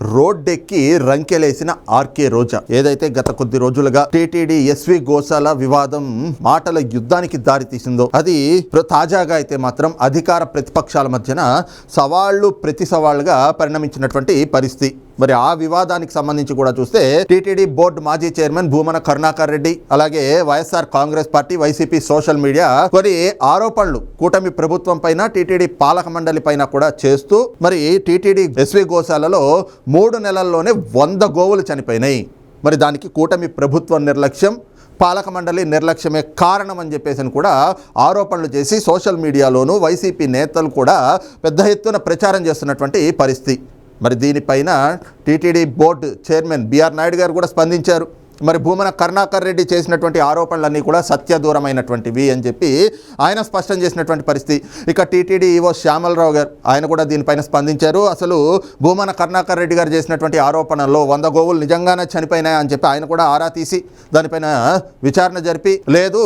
రోడ్డెక్కి రంకెలేసిన RK రోజా. ఏదైతే గత కొద్ది రోజులుగా టీటీడీ ఎస్వి గోశాల వివాదం మాటల యుద్ధానికి దారితీసిందో అది తాజాగా అయితే మాత్రం అధికార ప్రతిపక్షాల మధ్యన సవాళ్ళు ప్రతి సవాళ్ళుగా పరిణమించినటువంటి పరిస్థితి. మరి ఆ వివాదానికి సంబంధించి కూడా చూస్తే టీటీడీ బోర్డు మాజీ చైర్మన్ భూమన కరుణాకర్ రెడ్డి అలాగే YSR Congress party YCP social media కొన్ని ఆరోపణలు కూటమి ప్రభుత్వం పైన టీటీడీ పాలక మండలి పైన కూడా చేస్తూ మరి టీటీడీ ఎస్వి గోశాలలో మూడు నెలల్లోనే వంద గోవులు చనిపోయినాయి. మరి దానికి కూటమి ప్రభుత్వం నిర్లక్ష్యం పాలక మండలి నిర్లక్ష్యమే కారణం అని చెప్పేసి అని కూడా ఆరోపణలు చేసి సోషల్ మీడియాలోనూ వైసీపీ నేతలు కూడా పెద్ద ఎత్తున ప్రచారం చేస్తున్నటువంటి పరిస్థితి. మరి దీనిపైన TTD board chairman BR Naidu garu కూడా స్పందించారు. మరి భూమన కరుణాకర్ రెడ్డి చేసినటువంటి ఆరోపణలన్నీ కూడా సత్యదూరమైనటువంటివి అని చెప్పి ఆయన స్పష్టం చేసినటువంటి పరిస్థితి. ఇక టీటీడీ ఈవో శ్యామలరావు గారు ఆయన కూడా దీనిపైన స్పందించారు. అసలు భూమన కరుణాకర్ రెడ్డి గారు చేసినటువంటి ఆరోపణల్లో వంద గోవులు నిజంగానే చనిపోయినాయి అని చెప్పి ఆయన కూడా ఆరా తీసి దానిపైన విచారణ జరిపి లేదు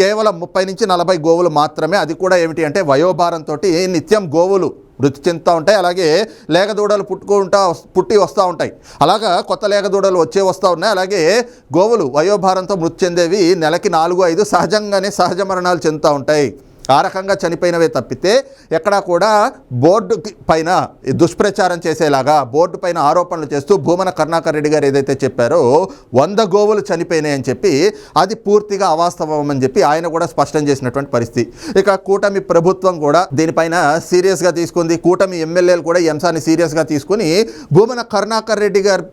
కేవలం ముప్పై నుంచి నలభై గోవులు మాత్రమే అది కూడా ఏమిటి అంటే వయోభారంతో నిత్యం గోవులు మృతి చెందుతూ ఉంటాయి. అలాగే లేగదూడలు పుట్టుకుంటా పుట్టి వస్తూ ఉంటాయి. అలాగా కొత్త లేగదూడలు వచ్చే వస్తూ ఉన్నాయి. అలాగే గోవులు వయోభారంతో మృతి చెందేవి నెలకి నాలుగు ఐదు సహజంగానే సహజ మరణాలు చెందుతూ ఉంటాయి. ఆ రకంగా చనిపోయినవే తప్పితే ఎక్కడా కూడా బోర్డు పైన దుష్ప్రచారం చేసేలాగా బోర్డు పైన ఆరోపణలు చేస్తూ భూమన కరుణాకర్ రెడ్డి గారు ఏదైతే చెప్పారో వంద గోవులు చనిపోయినాయి అని చెప్పి అది పూర్తిగా అవాస్తవం అని చెప్పి ఆయన కూడా స్పష్టం చేసినటువంటి పరిస్థితి. ఇక కూటమి ప్రభుత్వం కూడా దీనిపైన సీరియస్గా తీసుకుంది. కూటమి ఎమ్మెల్యేలు కూడా ఈ అంశాన్ని సీరియస్గా తీసుకుని భూమన కరుణాకర్ రెడ్డి గారు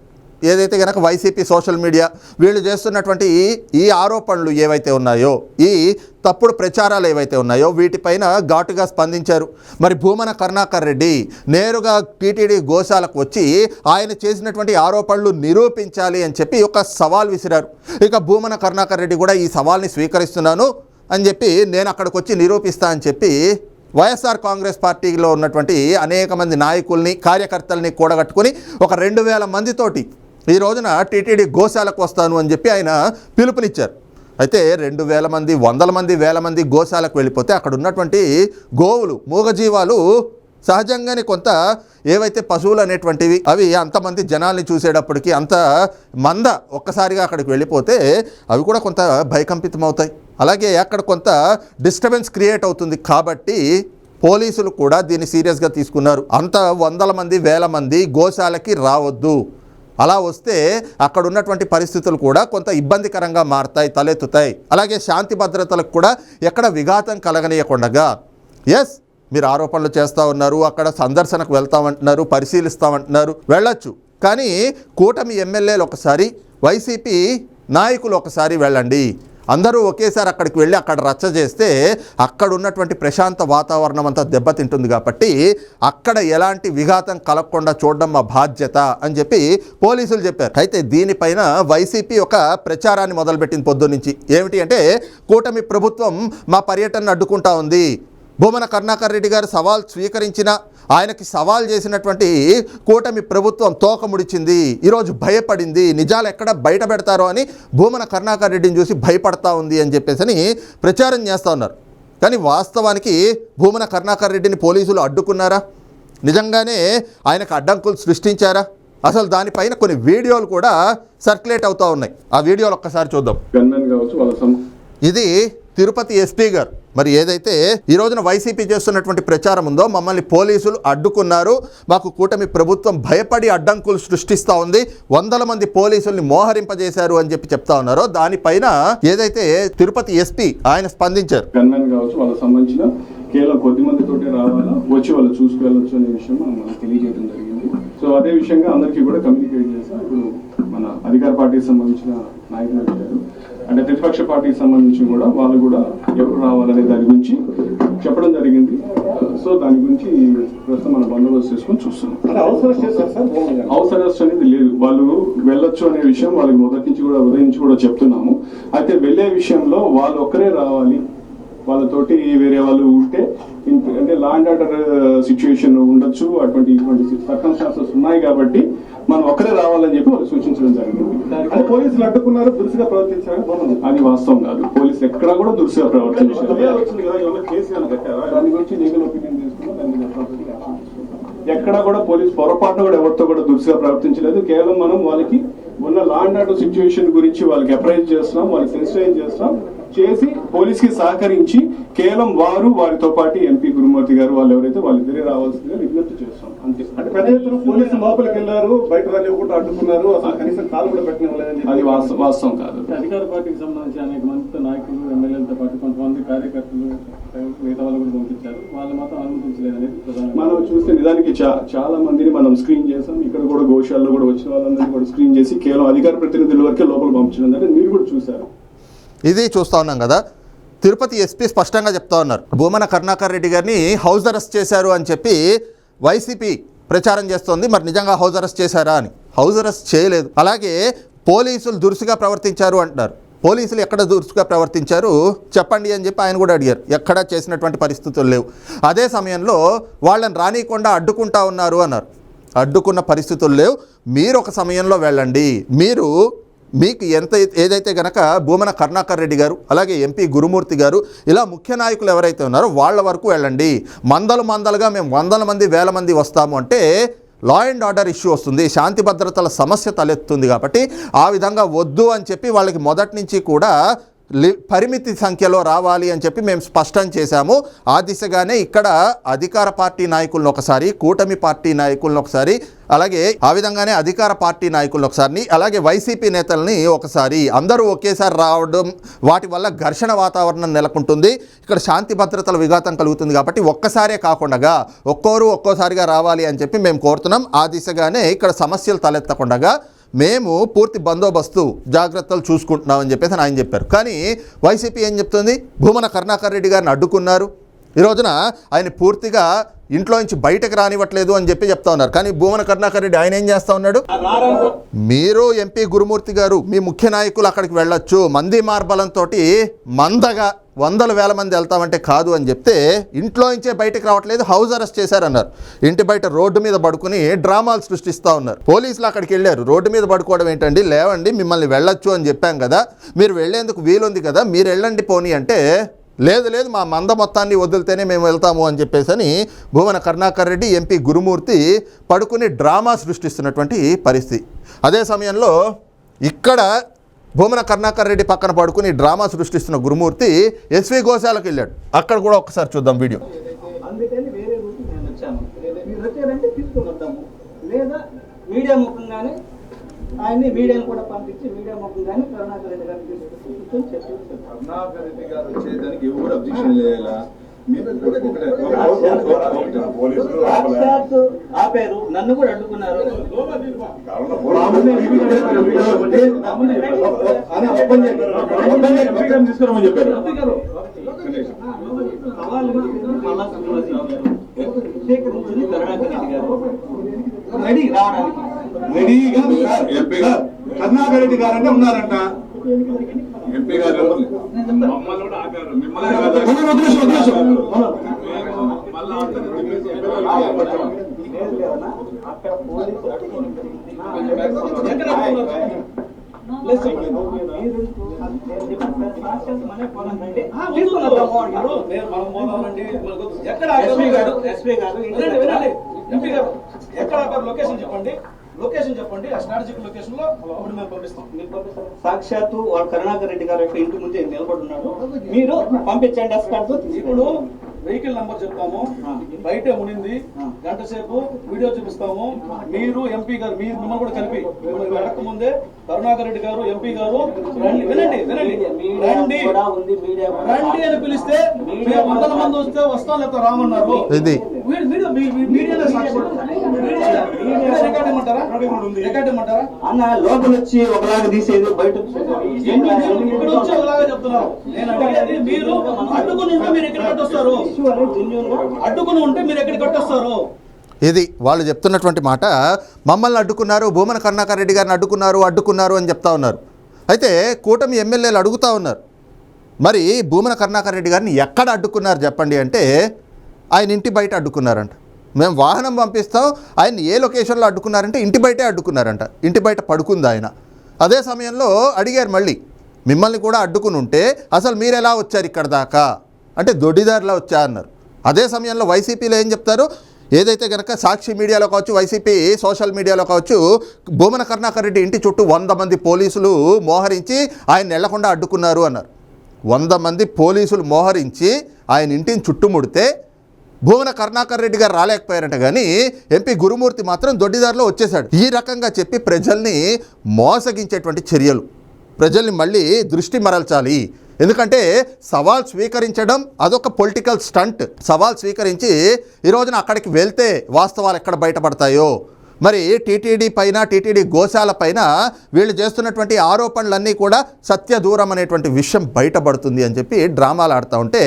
ఏదైతే కనుక వైసీపీ సోషల్ మీడియా వీళ్ళు చేస్తున్నటువంటి ఈ- ఈ ఆరోపణలు ఏవైతే ఉన్నాయో ఈ తప్పుడు ప్రచారాలు ఏవైతే ఉన్నాయో వీటిపైన ఘాటుగా స్పందించారు. మరి భూమన కరుణాకర్ రెడ్డి నేరుగా టీటీడీ గోశాలకు వచ్చి ఆయన చేసినటువంటి ఆరోపణలు నిరూపించాలి అని చెప్పి ఒక సవాల్ విసిరారు. ఇక భూమన కరుణాకర్ రెడ్డి కూడా ఈ సవాల్ని స్వీకరిస్తున్నాను అని చెప్పి నేను అక్కడికి వచ్చి నిరూపిస్తా అని చెప్పి వైఎస్ఆర్ కాంగ్రెస్ పార్టీలో ఉన్నటువంటి అనేక మంది నాయకుల్ని కార్యకర్తల్ని కూడగట్టుకుని ఒక రెండు వేల మందితోటి ఈ రోజున టీటీడీ గోశాలకు వస్తాను అని చెప్పి ఆయన పిలుపునిచ్చారు. అయితే రెండు వేల మంది వందల మంది వేల మంది గోశాలకు వెళ్ళిపోతే అక్కడ ఉన్నటువంటి గోవులు మూగజీవాలు సహజంగానే కొంత ఏవైతే పశువులు అనేటువంటివి అవి అంతమంది జనాల్ని చూసేటప్పటికి అంత మంద ఒక్కసారిగా అక్కడికి వెళ్ళిపోతే అవి కూడా కొంత భయకంపితం అవుతాయి అలాగే అక్కడ కొంత డిస్టర్బెన్స్ క్రియేట్ అవుతుంది కాబట్టి పోలీసులు కూడా దీన్ని సీరియస్గా తీసుకున్నారు. అంత వందల మంది వేల మంది గోశాలకి రావద్దు. అలా వస్తే అక్కడ ఉన్నటువంటి పరిస్థితులు కూడా కొంత ఇబ్బందికరంగా మారతాయి తలెత్తుతాయి. అలాగే శాంతి భద్రతలకు కూడా ఎక్కడ విఘాతం కలగనీయకుండా ఎస్ మీరు ఆరోపణలు చేస్తూ ఉన్నారు అక్కడ సందర్శనకు వెళ్తామంటున్నారు పరిశీలిస్తామంటున్నారు వెళ్ళొచ్చు. కానీ కూటమి ఎమ్మెల్యేలు ఒకసారి వైసీపీ నాయకులు ఒకసారి వెళ్ళండి. అందరూ ఒకేసారి అక్కడికి వెళ్ళి అక్కడ రచ్చ చేస్తే అక్కడ ఉన్నటువంటి ప్రశాంత వాతావరణం అంతా దెబ్బతింటుంది కాబట్టి అక్కడ ఎలాంటి విఘాతం కలగకుండా చూడడం మా బాధ్యత అని చెప్పి పోలీసులు చెప్పారు. అయితే దీనిపైన వైసీపీ ఒక ప్రచారాన్ని మొదలుపెట్టింది పొద్దున్నుంచి. ఏమిటి అంటే కూటమి ప్రభుత్వం మా పర్యటనను అడ్డుకుంటా ఉంది. భూమన కరుణాకర్ రెడ్డి గారు సవాల్ స్వీకరించిన ఆయనకి సవాల్ చేసినటువంటి కూటమి ప్రభుత్వం తోక ముడిచింది ఈరోజు భయపడింది నిజాలు ఎక్కడ బయట పెడతారో అని భూమన కరుణాకర్ రెడ్డిని చూసి భయపడతా ఉంది అని చెప్పేసి అని ప్రచారం చేస్తూ ఉన్నారు. కానీ వాస్తవానికి భూమన కరుణాకర్ రెడ్డిని పోలీసులు అడ్డుకున్నారా? నిజంగానే ఆయనకు అడ్డంకులు సృష్టించారా? అసలు దానిపైన కొన్ని వీడియోలు కూడా సర్క్యులేట్ అవుతూ ఉన్నాయి. ఆ వీడియోలు ఒక్కసారి చూద్దాం. ఇది తిరుపతి ఎస్పీ గారు మరి ఏదైతే ఈ రోజున వైసీపీ చేస్తున్నటువంటి ప్రచారం ఉందో మమ్మల్ని పోలీసులు అడ్డుకున్నారు. మాకు కూటమి ప్రభుత్వం భయపడి అడ్డంకులు సృష్టిస్తూ ఉంది. వందల మంది పోలీసుల్ని మోహరింపజేశారు అని చెప్పి చెప్తా ఉన్నారో దానిపైన ఏదైతే తిరుపతి ఎస్పీ ఆయన స్పందించారు. గన్మెన్ కావచ్చు వాళ్ళకి సంబంధించిన కేవలం కొద్ది మందితోటే రావాలా? వచ్చి వాళ్ళు చూసుకెళ్ళొచ్చు అనే విషయం మనం తెలియజేయడం జరిగింది. సో అదే విషయంగా అందరికీ కూడా కమ్యూనికేట్ చేశాం ఇప్పుడు మన అధికార పార్టీకి సంబంధించిన నాయకులు అంటే ప్రతిపక్ష పార్టీకి సంబంధించి కూడా వాళ్ళు కూడా ఎవరు రావాలనే దాని గురించి చెప్పడం జరిగింది. సో దాని గురించి ప్రస్తుతం మనం బందోబస్తు చేసుకొని చూస్తున్నాం. అరెస్ట్ అనేది లేదు. వాళ్ళు వెళ్ళొచ్చు అనే విషయం వాళ్ళకి మొదటి నుంచి కూడా ఉదయం నుంచి కూడా చెప్తున్నాము. అయితే వెళ్ళే విషయంలో వాళ్ళు ఒక్కరే రావాలి. వాళ్ళతోటి వేరే వాళ్ళు ఉంటే అంటే లా అండ్ ఆర్డర్ సిచ్యువేషన్ ఉండొచ్చు. అటువంటి ఇటువంటి సర్కమ్స్టాన్సెస్ ఉన్నాయి కాబట్టి మనం ఒక్కరే రావాలని చెప్పి వాళ్ళు సూచించడం జరిగింది. పోలీసులు అడ్డుకున్నారు దురుసుగా ప్రవర్తించారని బాగుంది అది వాస్తవం కాదు. పోలీసులు ఎక్కడా కూడా దురుసుగా ప్రవర్తించారు దాని గురించి లీగల్ ఒపీనియన్ తీసుకున్నా. ఎక్కడ కూడా పోలీస్ పొరపాటున కూడా ఎవరితో కూడా దురుసుగా ప్రవర్తించలేదు. కేవలం మనం వాళ్ళకి ఉన్న లా అండ్ ఆర్డర్ సిచ్యువేషన్ గురించి వాళ్ళకి అప్రైజ్ చేస్తున్నాం వాళ్ళకి సెన్సిటైజ్ చేస్తున్నాం చేసి పోలీస్కి సహకరించి కేవలం వారు వారితో పాటు ఎంపీ గురుమూర్తి గారు వాళ్ళు ఎవరైతే వాళ్ళిద్దరే రావాల్సిందిగా విజ్ఞప్తి చేస్తాం అంతే అంటే పెద్ద ఎత్తున పోలీసులు లోపలికి వెళ్ళారు బయట రానివ్వకుండా అడ్డుకున్నారు. అసలు కనీసం కాలు కూడా పెట్టినవ్వలేదని అది వాస్తవం వాస్తవం కాదు. అధికార పార్టీకి సంబంధించి అనేక మంది నాయకులు ఎమ్మెల్యేలతో పాటు కొంతమంది కార్యకర్తలు మిగతా వాళ్ళు కూడా పంపించారు. వాళ్ళు మాత్రం అనుమతించలేదు అనేది ప్రధాన మనం చూస్తే నిజానికి చాలా మందిని మనం స్క్రీన్ చేసాం. ఇక్కడ కూడా గోశాలలో కూడా వచ్చిన వాళ్ళందరినీ కూడా స్క్రీన్ చేసి కేవలం అధికార ప్రతినిధుల వరకే లోపల పంపించడం అంటే మీరు కూడా చూసారు ఇది చూస్తూ ఉన్నాం కదా. తిరుపతి ఎస్పీ స్పష్టంగా చెప్తా ఉన్నారు. భూమన కరుణాకర్ రెడ్డి గారిని హౌస్ అరెస్ట్ చేశారు అని చెప్పి వైసీపీ ప్రచారం చేస్తోంది. మరి నిజంగా హౌస్ అరెస్ట్ చేశారా అని. హౌస్ అరెస్ట్ చేయలేదు. అలాగే పోలీసులు దురుసుగా ప్రవర్తించారు అంటున్నారు. పోలీసులు ఎక్కడ దురుసుగా ప్రవర్తించారు? చెప్పండి అని చెప్పి ఆయన కూడా అడిగారు. ఎక్కడా చేసినటువంటి పరిస్థితులు లేవు. అదే సమయంలో వాళ్ళని రానియకుండా అడ్డుకుంటా ఉన్నారు అన్నారు. అడ్డుకున్న పరిస్థితులు లేవు. మీరు ఒక సమయంలో వెళ్ళండి. మీరు మీకు ఎంత ఏదైతే గనక భూమన కరుణాకర్ రెడ్డి గారు అలాగే ఎంపీ గురుమూర్తి గారు ఇలా ముఖ్య నాయకులు ఎవరైతే ఉన్నారో వాళ్ళ వరకు వెళ్ళండి. మందలు మందలుగా మేము వందల మంది వేల మంది వస్తాము అంటే లా అండ్ ఆర్డర్ ఇష్యూ వస్తుంది శాంతి భద్రతల సమస్య తలెత్తుంది కాబట్టి ఆ విధంగా వద్దు అని చెప్పి వాళ్ళకి మొదటి నుంచి కూడా పరిమితి సంఖ్యలో రావాలి అని చెప్పి మేము స్పష్టం చేశాము. ఆ దిశగానే ఇక్కడ అధికార పార్టీ నాయకులను ఒకసారి కూటమి పార్టీ నాయకులను ఒకసారి అలాగే ఆ విధంగానే అధికార పార్టీ నాయకులను ఒకసారి అలాగే వైసీపీ నేతల్ని ఒకసారి. అందరూ ఒకేసారి రావడం వాటి వల్ల ఘర్షణ వాతావరణం నెలకొంటుంది. ఇక్కడ శాంతి భద్రతల విఘాతం కలుగుతుంది కాబట్టి ఒక్కసారే కాకుండా ఒక్కోరు ఒక్కోసారిగా రావాలి అని చెప్పి మేము కోరుతున్నాం. ఆ దిశగానే ఇక్కడ సమస్యలు తలెత్తకుండా మేము పూర్తి బందోబస్తు జాగ్రత్తలు చూసుకుంటున్నామని చెప్పేసి ఆయన చెప్పారు. కానీ వైసీపీ ఏం చెప్తుంది? భూమన కరుణాకర్ రెడ్డి గారిని అడ్డుకున్నారు. ఈ రోజున ఆయన పూర్తిగా ఇంట్లో నుంచి బయటకు రానివ్వట్లేదు అని చెప్పి చెప్తా ఉన్నారు. కానీ భూమన కరుణాకర్ రెడ్డి ఆయన ఏం చేస్తా ఉన్నాడు? మీరు ఎంపీ గురుమూర్తి గారు మీ ముఖ్య నాయకులు అక్కడికి వెళ్ళొచ్చు. మంది మార్బలంతో మందగా వందల వేల మంది వెళ్తామంటే కాదు అని చెప్తే ఇంట్లో నుంచే బయటకు రావట్లేదు హౌస్ అరెస్ట్ చేశారన్నారు. ఇంటి బయట రోడ్డు మీద పడుకుని డ్రామాలు సృష్టిస్తూ ఉన్నారు. పోలీసులు అక్కడికి వెళ్ళారు. రోడ్డు మీద పడుకోవడం ఏంటండి? లేవండి మిమ్మల్ని వెళ్ళొచ్చు అని చెప్పాం కదా. మీరు వెళ్ళేందుకు వీలుంది కదా? మీరు వెళ్ళండి పోనీ అంటే లేదు లేదు మా మంద మొత్తాన్ని వదిలితేనే మేము వెళ్తాము అని చెప్పేసి అని భువన కరుణాకర్ రెడ్డి ఎంపీ గురుమూర్తి పడుకుని డ్రామా సృష్టిస్తున్నటువంటి పరిస్థితి. అదే సమయంలో ఇక్కడ భూమన కరుణాకర్ రెడ్డి పక్కన పడుకుని డ్రామా సృష్టిస్తున్న గురుమూర్తి ఎస్వి గోశాలకు వెళ్ళాడు. అక్కడ కూడా ఒకసారి చూద్దాం వీడియో. అందుకని వేరే రూట్ నేను వచ్చాను. మీరు వచ్చారంటే తీసుకుని వద్దాము. లేదా మీడియా ముఖంగానే ఆయన్ని మీడియాను కూడా పంపించి మీడియా ముఖంగానే కరుణాకర్ రెడ్డి చెప్పి కరుణాకర్ రెడ్డి గారు వచ్చేదానికి ఎవరు అబ్జెక్షన్ లేలా? ఆ పేరు ఆపారు నన్ను కూడా అడ్డుకున్నారు తీసుకురామని చెప్పారు రెడీ రావడానికి రెడీగా ఎంపీ రెడ్డి ఉన్నారంట. ఎంపీ గారు? మమ్మల్ని కూడా మిమ్మల్ని ఎక్కడ ఎస్పీ గారు ఎక్కడ ఆపారు? లొకేషన్ చెప్పండి. లొకేషన్ చెప్పండి ఆ స్ట్రాటజిక్ లొకేషన్లో అప్పుడు మేము పంపిస్తాం. సాక్షాత్తు వాళ్ళ కరుణాకర్ రెడ్డి గారి యొక్క ఇంటి ముందే నిలబడి ఉన్నాడు. మీరు పంపించండి ఎస్కార్తో ఇప్పుడు వెహికల్ నంబర్ చెప్తాము. బయటే మునింది. గంట సేపు వీడియో చూపిస్తాము. మీరు ఎంపీ గారు మీరు మిమ్మల్ని కూడా కలిపి వెనక ముందే కరుణాకర్ రెడ్డి గారు ఎంపీ గారు రండి వినండి వినండి. మీడియా రండి. రండి అని పిలిస్తే వందల మంది వస్తే వస్తాం లేకపోతే రామన్నారు. ఇది. అన్న లోపల వచ్చి ఒకలాగా తీసేది బయట మీరు ఉంటే మీరు ఎక్కడ కట్టొస్తారు? అడ్డుకుని ఉంటే మీరు ఎక్కడ కట్టొస్తారు? ఇది వాళ్ళు చెప్తున్నటువంటి మాట మమ్మల్ని అడ్డుకున్నారు భూమన కరుణాకర్ రెడ్డి గారిని అడ్డుకున్నారు అడ్డుకున్నారు అని చెప్తా ఉన్నారు. అయితే కూటమి ఎమ్మెల్యేలు అడుగుతా ఉన్నారు. మరి భూమన కరుణాకర్ రెడ్డి గారిని ఎక్కడ అడ్డుకున్నారు చెప్పండి అంటే ఆయన ఇంటి బయట అడ్డుకున్నారంట. మేము వాహనం పంపిస్తాం ఆయన ఏ లొకేషన్లో అడ్డుకున్నారంటే ఇంటి బయటే అడ్డుకున్నారంట. ఇంటి బయట పడుకుంది ఆయన. అదే సమయంలో అడిగారు మళ్ళీ మిమ్మల్ని కూడా అడ్డుకుని ఉంటే అసలు మీరు ఎలా వచ్చారు ఇక్కడ దాకా? అంటే దొడ్డిదారిలా వచ్చా అన్నారు. అదే సమయంలో వైసీపీలో ఏం చెప్తారు? ఏదైతే గనక సాక్షి మీడియాలో కావచ్చు వైసీపీ సోషల్ మీడియాలో కావచ్చు భూమన కరుణాకర్ రెడ్డి ఇంటి చుట్టూ వంద మంది పోలీసులు మోహరించి ఆయన వెళ్ళకుండా అడ్డుకున్నారు అన్నారు. వంద మంది పోలీసులు మోహరించి ఆయన ఇంటిని చుట్టుముడితే భూమన కరుణాకర్ రెడ్డి గారు రాలేకపోయారంట కానీ ఎంపీ గురుమూర్తి మాత్రం దొడ్డిదారిలో వచ్చేశాడు. ఈ రకంగా చెప్పి ప్రజల్ని మోసగించేటువంటి చర్యలు. ప్రజల్ని మళ్ళీ దృష్టి మరల్చాలి. ఎందుకంటే సవాల్ స్వీకరించడం అదొక పొలిటికల్ స్టంట్. సవాల్ స్వీకరించి ఈ రోజున అక్కడికి వెళ్తే వాస్తవాలు ఎక్కడ బయటపడతాయో? మరి టీటీడీ పైన టీటీడీ గోశాల పైన వీళ్ళు చేస్తున్నటువంటి ఆరోపణలన్నీ కూడా సత్య దూరం అనేటువంటి విషయం బయటపడుతుంది అని చెప్పి డ్రామాలు ఆడుతూ ఉంటే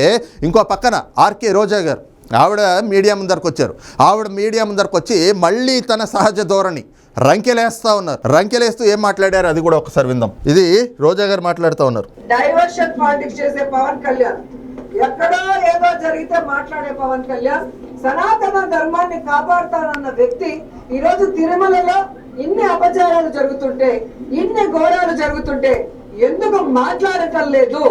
ఇంకో పక్కన ఆర్కే రోజా గారు ఆవిడ మీడియా ముందరకు వచ్చారు ఆవిడ మీడియా ముందరకు వచ్చి మళ్ళీ తన సహజ ధోరణి రంకెలేస్తా ఉన్నారు. రంకెలేస్తూ ఏం మాట్లాడారు? అది కూడా ఒకసారి విందాం. ఇది రోజా గారు మాట్లాడుతూ ఉన్నారు. డైవర్షన్ పాలిటిక్స్ చేసే పవన్ కళ్యాణ్. ఎక్కడో ఏదో జరిగితే మాట్లాడే పవన్ కళ్యాణ్. సనాతన ధర్మాన్ని కాపాడుతానన్న వ్యక్తి ఈరోజు తిరుమలలో ఇన్ని అపచారాలు జరుగుతుంటే ఇన్ని ఘోరాలు జరుగుతుంటే ఎందుకు మాట్లాడటం లేదు?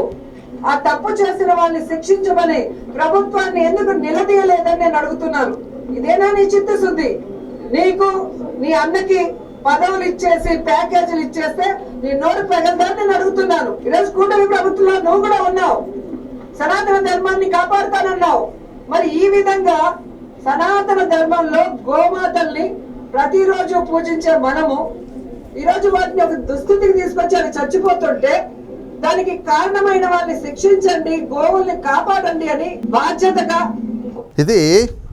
ఆ తప్పు చేసిన వాళ్ళని శిక్షించమని ప్రభుత్వాన్ని ఎందుకు నిలదీయలేదని నేను అడుగుతున్నాను. ఇదేనా నీ చిత్తశుద్ధి? నీకు నీ అన్నకి పదవులు ఇచ్చేసి ప్యాకేజీలు ఇచ్చేస్తే నీ నోరు ప్రగల్దాన్ని నేను అడుగుతున్నాను. ఈరోజు కూటమి ప్రభుత్వంలో నువ్వు కూడా ఉన్నావు. సనాతన ధర్మాన్ని కాపాడుతానన్నావు. మరి ఈ విధంగా సనాతన ధర్మంలో గోమాతల్ని ప్రతిరోజు పూజించే మనము ఈరోజు వాటిని ఒక దుస్థితికి తీసుకొచ్చి అవి చచ్చిపోతుంటే దానికి కారణమైన వాళ్ళని శిక్షించండి గోవుల్ని కాపాడండి అని బాధ్యతగా ఇది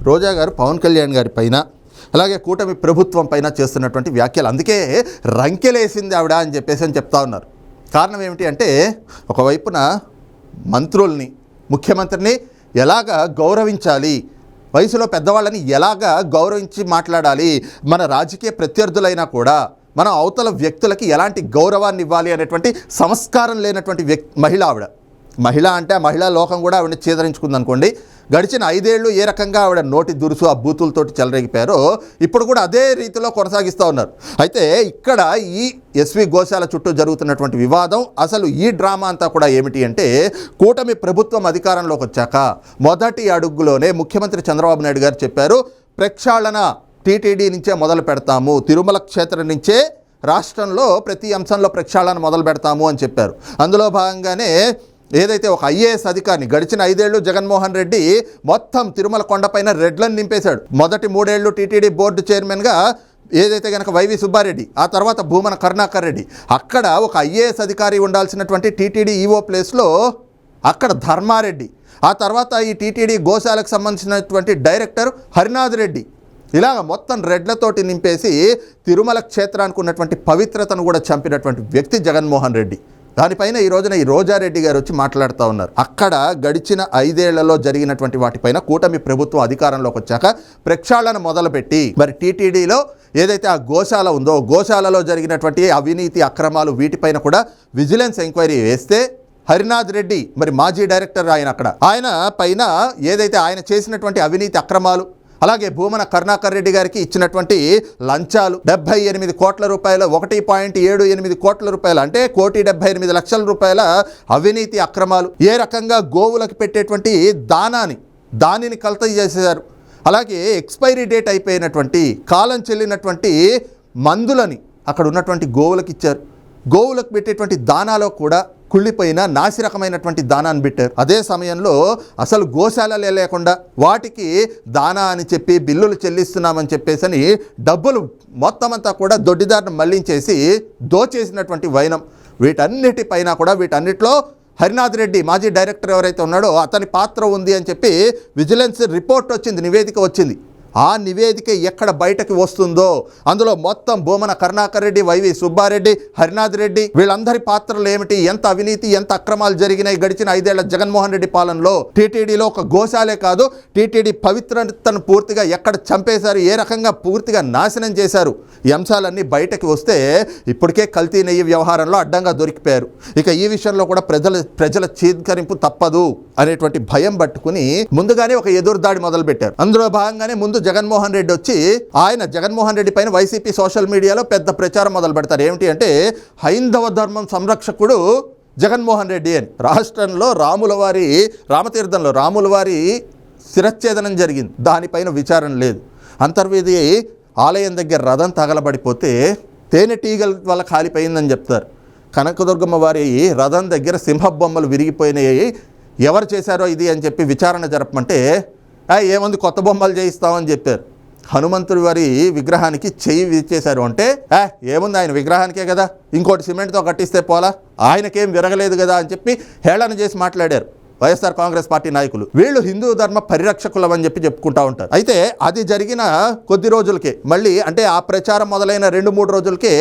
రోజా గారు పవన్ కళ్యాణ్ గారి పైన అలాగే కూటమి ప్రభుత్వం పైన చేస్తున్నటువంటి వ్యాఖ్యలు. అందుకే రంకెలేసింది ఆవిడ అని చెప్పేసి అని చెప్తా ఉన్నారు. కారణం ఏమిటి అంటే ఒకవైపున మంత్రుల్ని ముఖ్యమంత్రిని ఎలాగ గౌరవించాలి వయసులో పెద్దవాళ్ళని ఎలాగ గౌరవించి మాట్లాడాలి మన రాజకీయ ప్రత్యర్థులైనా కూడా మన అవతల వ్యక్తులకి ఎలాంటి గౌరవాన్ని ఇవ్వాలి అనేటువంటి సంస్కారం లేనటువంటి వ్యక్ మహిళ ఆవిడ. మహిళ అంటే ఆ మహిళా లోకం కూడా ఆవిడని చేదరించుకుంది అనుకోండి. గడిచిన ఐదేళ్ళు ఏ రకంగా ఆవిడ నోటి దురుసు ఆ బూతులతోటి చెలరేగిపోయారో ఇప్పుడు కూడా అదే రీతిలో కొనసాగిస్తూ ఉన్నారు. అయితే ఇక్కడ ఈ ఎస్వి గోశాల చుట్టూ జరుగుతున్నటువంటి వివాదం అసలు ఈ డ్రామా అంతా కూడా ఏమిటి అంటే కూటమి ప్రభుత్వం అధికారంలోకి వచ్చాక మొదటి అడుగులోనే ముఖ్యమంత్రి చంద్రబాబు నాయుడు గారు చెప్పారు ప్రక్షాళన టీటీడీ నుంచే మొదలు పెడతాము. తిరుమల క్షేత్రం నుంచే రాష్ట్రంలో ప్రతి అంశంలో ప్రక్షాళన మొదలు పెడతాము అని చెప్పారు. అందులో భాగంగానే ఏదైతే ఒక ఐఏఎస్ అధికారిని గడిచిన ఐదేళ్ళు జగన్మోహన్ రెడ్డి మొత్తం తిరుమల కొండపైన రెడ్లను నింపేశాడు. మొదటి మూడేళ్ళు టీటీడీ బోర్డు చైర్మన్గా ఏదైతే కనుక వైవి సుబ్బారెడ్డి ఆ తర్వాత భూమన కరుణాకర్ రెడ్డి అక్కడ ఒక ఐఏఎస్ అధికారి ఉండాల్సినటువంటి టీటీడీ ఈఓ ప్లేస్లో అక్కడ ధర్మారెడ్డి ఆ తర్వాత ఈ టీటీడీ గోశాలకు సంబంధించినటువంటి డైరెక్టర్ హరినాథ్ రెడ్డి ఇలాగ మొత్తం రెడ్లతోటి నింపేసి తిరుమల క్షేత్రానికి ఉన్నటువంటి పవిత్రతను కూడా చంపినటువంటి వ్యక్తి జగన్మోహన్ రెడ్డి. దానిపైన ఈ రోజున ఈ రోజారెడ్డి గారు వచ్చి మాట్లాడుతూ ఉన్నారు. అక్కడ గడిచిన ఐదేళ్ళలో జరిగినటువంటి వాటిపైన కూటమి ప్రభుత్వం అధికారంలోకి వచ్చాక ప్రక్షాళన మొదలుపెట్టి మరి టీటీడీలో ఏదైతే ఆ గోశాల ఉందో గోశాలలో జరిగినటువంటి అవినీతి అక్రమాలు వీటిపైన కూడా విజిలెన్స్ ఎంక్వైరీ వేస్తే హరినాథ్ రెడ్డి మరి మాజీ డైరెక్టర్ ఆయన అక్కడ. ఆయన పైన ఏదైతే ఆయన చేసినటువంటి అవినీతి అక్రమాలు అలాగే భూమన కరుణాకర్ రెడ్డి గారికి ఇచ్చినటువంటి లంచాలు డెబ్బై ఎనిమిది కోట్ల రూపాయల ఒకటి పాయింట్ ఏడు ఎనిమిది కోట్ల రూపాయలు అంటే కోటి డెబ్బై ఎనిమిది లక్షల రూపాయల అవినీతి అక్రమాలు. ఏ రకంగా గోవులకు పెట్టేటువంటి దానాని దానిని కలత చేసేశారు అలాగే ఎక్స్పైరీ డేట్ అయిపోయినటువంటి కాలం చెల్లినటువంటి మందులని అక్కడ ఉన్నటువంటి గోవులకు ఇచ్చారు. గోవులకు పెట్టేటువంటి దానాలో కూడా కుళ్ళిపోయిన నాసిరకమైనటువంటి దానాన్ని పెట్టారు. అదే సమయంలో అసలు గోశాలలే లేకుండా వాటికి దానా అని చెప్పి బిల్లులు చెల్లిస్తున్నామని చెప్పేసి అని డబ్బులు మొత్తం అంతా కూడా దొడ్డిదారిని మళ్ళించేసి దోచేసినటువంటి వైనం. వీటన్నిటిపైన కూడా వీటన్నిటిలో హరినాథ్ రెడ్డి మాజీ డైరెక్టర్ ఎవరైతే ఉన్నాడో అతని పాత్ర ఉంది అని చెప్పి విజిలెన్స్ రిపోర్ట్ వచ్చింది నివేదిక వచ్చింది. ఆ నివేదిక ఎక్కడ బయటకు వస్తుందో అందులో మొత్తం భూమన కరుణాకర్ రెడ్డి వైవి సుబ్బారెడ్డి హరినాథ్ రెడ్డి వీళ్ళందరి పాత్రలు ఏమిటి ఎంత అవినీతి ఎంత అక్రమాలు జరిగినాయి గడిచిన ఐదేళ్ళ జగన్మోహన్ రెడ్డి పాలనలో. టీటీడీలో ఒక గోశాలే కాదు టీటీడీ పవిత్రతను పూర్తిగా ఎక్కడ చంపేశారు ఏ రకంగా పూర్తిగా నాశనం చేశారు ఈ అంశాలన్నీ బయటకు వస్తే ఇప్పటికే కల్తీ నెయ్యి వ్యవహారంలో అడ్డంగా దొరికిపోయారు. ఇక ఈ విషయంలో కూడా ప్రజల ప్రజల చీత్కరింపు తప్పదు. అనేటువంటి భయం పట్టుకుని ముందుగానే ఒక ఎదురుదాడి మొదలుపెట్టారు. అందులో భాగంగానే ముందు జగన్మోహన్ రెడ్డి వచ్చి ఆయన జగన్మోహన్ రెడ్డి పైన వైసీపీ సోషల్ మీడియాలో పెద్ద ప్రచారం మొదలు పెడతారు ఏమిటి అంటే హైందవ ధర్మం సంరక్షకుడు జగన్మోహన్ రెడ్డి అని. రాష్ట్రంలో రాముల వారి రామతీర్థంలో రాముల వారి శిరచ్ఛేదనం జరిగింది. దానిపైన విచారణ లేదు. అంతర్వేది ఆలయం దగ్గర రథం తగలబడిపోతే తేనెటీగల వల్ల కాలిపోయిందని చెప్తారు. కనకదుర్గమ్మ వారి రథం దగ్గర సింహ బొమ్మలు విరిగిపోయినాయి. ఎవరు చేశారో ఇది అని చెప్పి విచారణ జరపమంటే ఏముంది కొత్త బొమ్మలు చేయిస్తామని చెప్పారు. హనుమంతుడి వారి విగ్రహానికి చెయ్యి విచ్చేశారు అంటే ఏముంది ఆయన విగ్రహానికే కదా ఇంకోటి సిమెంట్తో కట్టిస్తే పోలా ఆయనకేం విరగలేదు కదా అని చెప్పి హేళన చేసి మాట్లాడారు వైఎస్ఆర్ కాంగ్రెస్ పార్టీ నాయకులు. వీళ్ళు హిందూ ధర్మ పరిరక్షకులం అని చెప్పి చెప్పుకుంటా ఉంటారు. అయితే అది జరిగిన కొద్ది రోజులకే మళ్ళీ అంటే ఆ ప్రచారం మొదలైన రెండు మూడు రోజులకే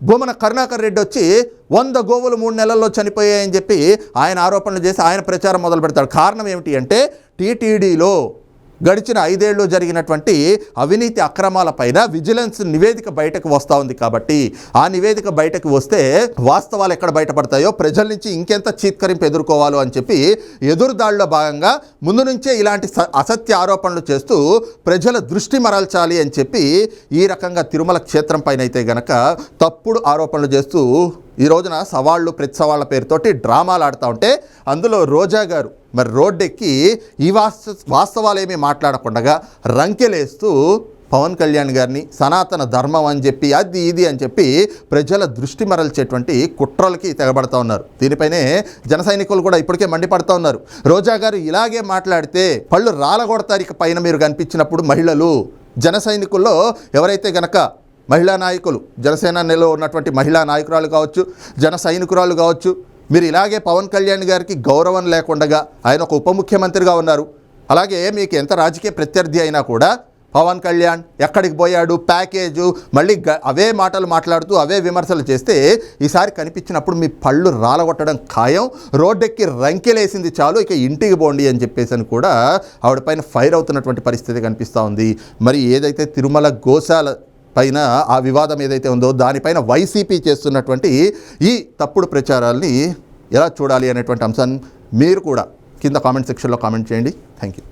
భూమన కరుణాకర్ రెడ్డి వచ్చి వంద గోవులు మూడు నెలల్లో చనిపోయాయని చెప్పి ఆయన ఆరోపణలు చేసి ఆయన ప్రచారం మొదలు పెడతాడు కారణం ఏమిటి అంటే టీటీడీలో గడిచిన ఐదేళ్ళు జరిగినటువంటి అవినీతి అక్రమాలపైన విజిలెన్స్ నివేదిక బయటకు వస్తూ ఉంది కాబట్టి ఆ నివేదిక బయటకు వస్తే వాస్తవాలు ఎక్కడ బయటపడతాయో ప్రజల నుంచి ఇంకెంత చీత్కరింపు ఎదుర్కోవాలో అని చెప్పి ఎదురుదాడిలో భాగంగా ముందు నుంచే ఇలాంటి స- అసత్య ఆరోపణలు చేస్తూ ప్రజల దృష్టి మరల్చాలి అని చెప్పి ఈ రకంగా తిరుమల క్షేత్రం పైన అయితే గనక తప్పుడు ఆరోపణలు చేస్తూ ఈ రోజున సవాళ్ళు ప్రతి సవాళ్ళ పేరుతోటి డ్రామాలు ఆడుతూ ఉంటే అందులో రోజా గారు మరి రోడ్డెక్కి ఈ వాస్త వాస్తవాలేమీ మాట్లాడకుండా రంకెలేస్తూ పవన్ కళ్యాణ్ గారిని సనాతన ధర్మం అని చెప్పి అది ఇది అని చెప్పి ప్రజల దృష్టి మరల్చేటువంటి కుట్రలకి తెగబడతా ఉన్నారు. దీనిపైనే జన సైనికులు కూడా ఇప్పటికే మండిపడతా ఉన్నారు. రోజా గారు ఇలాగే మాట్లాడితే పళ్ళు రాలగొడతారు ఇక పైన మీరు కనిపించినప్పుడు మహిళలు. జన సైనికుల్లో ఎవరైతే గనక మహిళా నాయకులు జనసేన నెలలో ఉన్నటువంటి మహిళా నాయకురాలు కావచ్చు జన సైనికురాలు కావచ్చు మీరు ఇలాగే పవన్ కళ్యాణ్ గారికి గౌరవం లేకుండగా ఆయన ఒక ఉప ముఖ్యమంత్రిగా ఉన్నారు. అలాగే మీకు ఎంత రాజకీయ ప్రత్యర్థి అయినా కూడా పవన్ కళ్యాణ్ ఎక్కడికి పోయాడు ప్యాకేజు మళ్ళీ అవే మాటలు మాట్లాడుతూ అవే విమర్శలు చేస్తే ఈసారి కనిపించినప్పుడు మీ పళ్ళు రాలగొట్టడం ఖాయం రోడ్డెక్కి రంకెలేసింది చాలు ఇక ఇంటికి పోండి అని చెప్పేసి అని కూడా ఆవిడ పైన ఫైర్ అవుతున్నటువంటి పరిస్థితి కనిపిస్తూ ఉంది. మరి ఏదైతే తిరుమల గోశాల పైన ఆ వివాదం ఏదైతే ఉందో దానిపైన వైసీపీ చేస్తున్నటువంటి ఈ తప్పుడు ప్రచారాల్ని ఎలా చూడాలి అనేటువంటి అంశాన్ని మీరు కూడా కింద కామెంట్ సెక్షన్లో కామెంట్ చేయండి. Thank you